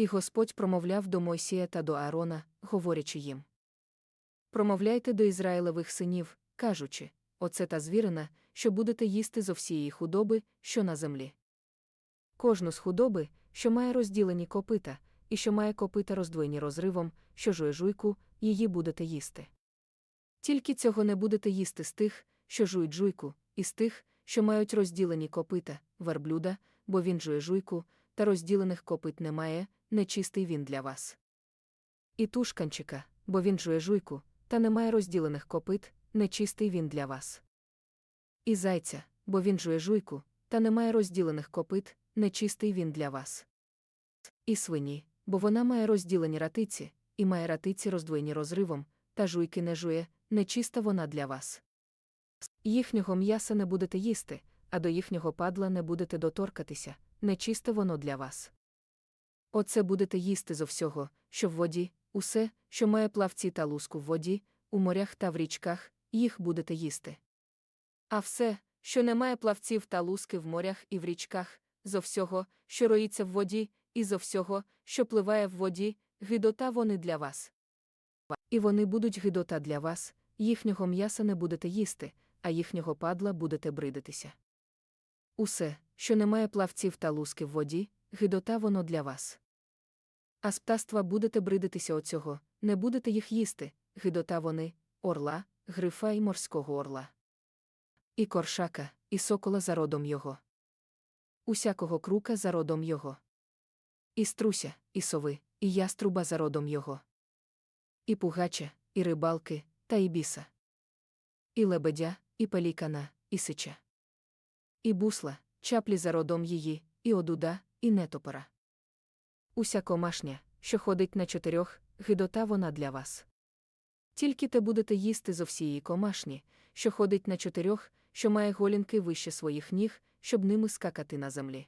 І Господь промовляв до Мойсія та до Аарона, говорячи їм. Промовляйте до Ізраїлевих синів, кажучи, оце та звірина, що будете їсти зо всієї худоби, що на землі. Кожну з худоби, що має розділені копита, і що має копита роздвоєні розривом, що жує жуйку, її будете їсти. Тільки цього не будете їсти з тих, що жують жуйку, і з тих, що мають розділені копита, верблюда, бо він жує жуйку, та розділених копит немає, нечистий він для вас. І тушканчика, бо він жує жуйку, та немає розділених копит, нечистий він для вас. І зайця, бо він жує жуйку, та немає розділених копит, нечистий він для вас. І свині, бо вона має розділені ратиці, і має ратиці роздвоєні розривом, та жуйки не жує, нечиста вона для вас. Їхнього м'яса не будете їсти, а до їхнього падла не будете доторкатися, нечисте воно для вас. Оце будете їсти зо всього, що в воді, усе, що має плавці та луску в воді, у морях та в річках, їх будете їсти. А все, що не має плавців та луски в морях і в річках, зо всього, що роїться в воді, і зо всього, що пливає в воді, гидота вони для вас. І вони будуть гидота для вас, їхнього м'яса не будете їсти, а їхнього падла будете бридитися. Усе, що не має плавців та луски в воді, гидота воно для вас. А з птаства будете бридитися оцього, не будете їх їсти, гидота вони, орла, грифа і морського орла. І коршака, і сокола за родом його. Усякого крука за родом його. І струся, і сови, і яструба за родом його. І пугача, і рибалки, та і біса. І лебедя, і пелікана, і сича. І бусла, чаплі за родом її, і одуда, і нетопора. Уся комашня, що ходить на чотирьох, гидота вона для вас. Тільки те будете їсти зо всієї комашні, що ходить на чотирьох, що має голінки вище своїх ніг, щоб ними скакати на землі.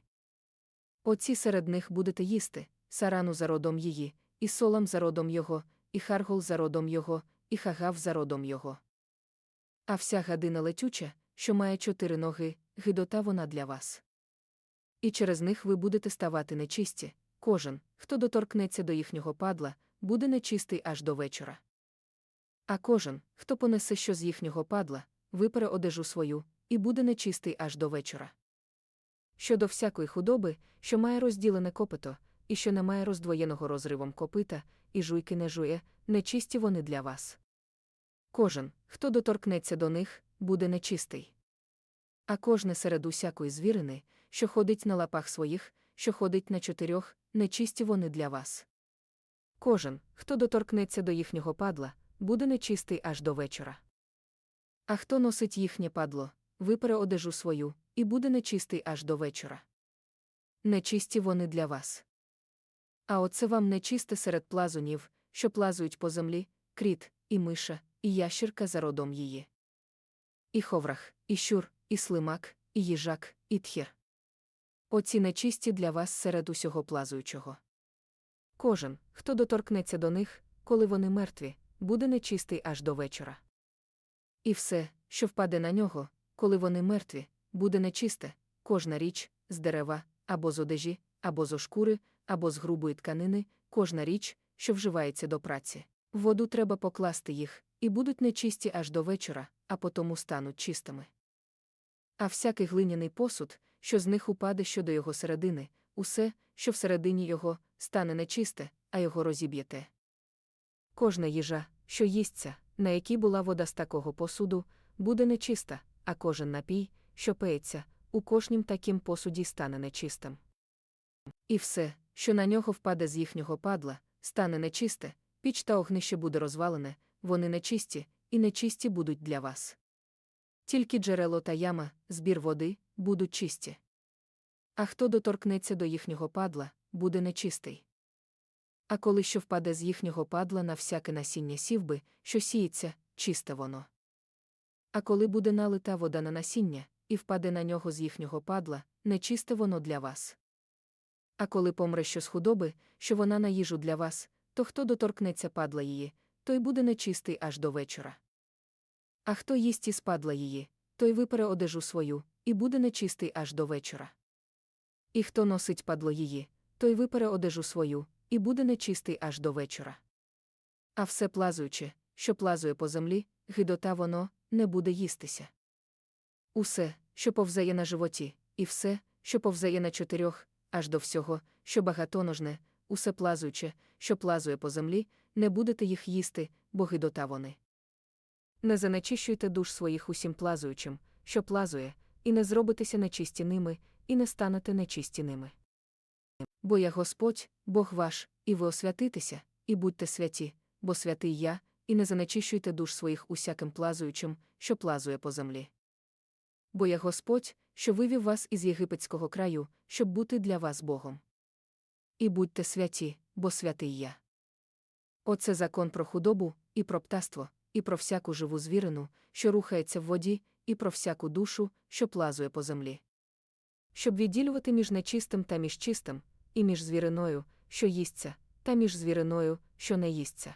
Оці серед них будете їсти сарану за родом її, і солам за родом його, і харгол за родом його, і хагав за родом його. А вся гадина летюча, що має чотири ноги, гидота вона для вас. І через них ви будете ставати нечисті, кожен, хто доторкнеться до їхнього падла, буде нечистий аж до вечора. А кожен, хто понесе що з їхнього падла, випере одежу свою, і буде нечистий аж до вечора. Щодо всякої худоби, що має розділене копито, і що не має роздвоєного розривом копита, і жуйки не жує, нечисті вони для вас. Кожен, хто доторкнеться до них, буде нечистий. А кожне серед усякої звірини, що ходить на лапах своїх, що ходить на чотирьох, нечисті вони для вас. Кожен, хто доторкнеться до їхнього падла, буде нечистий аж до вечора. А хто носить їхнє падло, випере одежу свою, і буде нечистий аж до вечора. Нечисті вони для вас. А оце вам нечисте серед плазунів, що плазують по землі, кріт, і миша, і ящірка за родом її. І ховрах, і щур, і слимак, і їжак, і тхір. Оці нечисті для вас серед усього плазуючого. Кожен, хто доторкнеться до них, коли вони мертві, буде нечистий аж до вечора. І все, що впаде на нього, коли вони мертві, буде нечисте, кожна річ, з дерева, або з одежі, або з шкури, або з грубої тканини, кожна річ, що вживається до праці. Воду треба покласти їх, і будуть нечисті аж до вечора, а потому стануть чистими. А всякий глиняний посуд, що з них упаде щодо його середини, усе, що всередині його, стане нечисте, а його розіб'єте. Кожна їжа, що їсться, на якій була вода з такого посуду, буде нечиста, а кожен напій, що пеється, у кожнім таким посуді стане нечистим. І все, що на нього впаде з їхнього падла, стане нечисте, піч та огнище буде розвалене, вони нечисті, і нечисті будуть для вас. Тільки джерело та яма, збір води, будуть чисті. А хто доторкнеться до їхнього падла, буде нечистий. А коли що впаде з їхнього падла на всяке насіння сівби, що сіється, чисте воно. А коли буде налита вода на насіння, і впаде на нього з їхнього падла, нечисте воно для вас. А коли помре що з худоби, що вона на їжу для вас, то хто доторкнеться падла її, той буде нечистий аж до вечора. А хто їсть із падла її, той випере одежу свою, і буде нечистий аж до вечора. І хто носить падло її, той випере одежу свою, і буде нечистий аж до вечора. А все плазуюче, що плазує по землі, гидота воно не буде їстися. Усе, що повзає на животі, і все, що повзає на чотирьох, аж до всього, що багатоножне, усе плазуюче, що плазує по землі, не будете їх їсти, бо гидота вони. Не занечищуйте душ своїх усім плазуючим, що плазує, і не зробитеся нечисті ними, і не станете нечисті ними. Бо я Господь, Бог ваш, і ви освятитеся, і будьте святі, бо святий я, і не занечищуйте душ своїх усяким плазуючим, що плазує по землі. Бо я Господь, що вивів вас із єгипетського краю, щоб бути для вас Богом. І будьте святі, бо святий я. Оце закон про худобу, і про птаство, і про всяку живу звірину, що рухається в воді, і про всяку душу, що плазує по землі. Щоб відділювати між нечистим та між чистим, і між звіриною, що їсться, та між звіриною, що не їсться.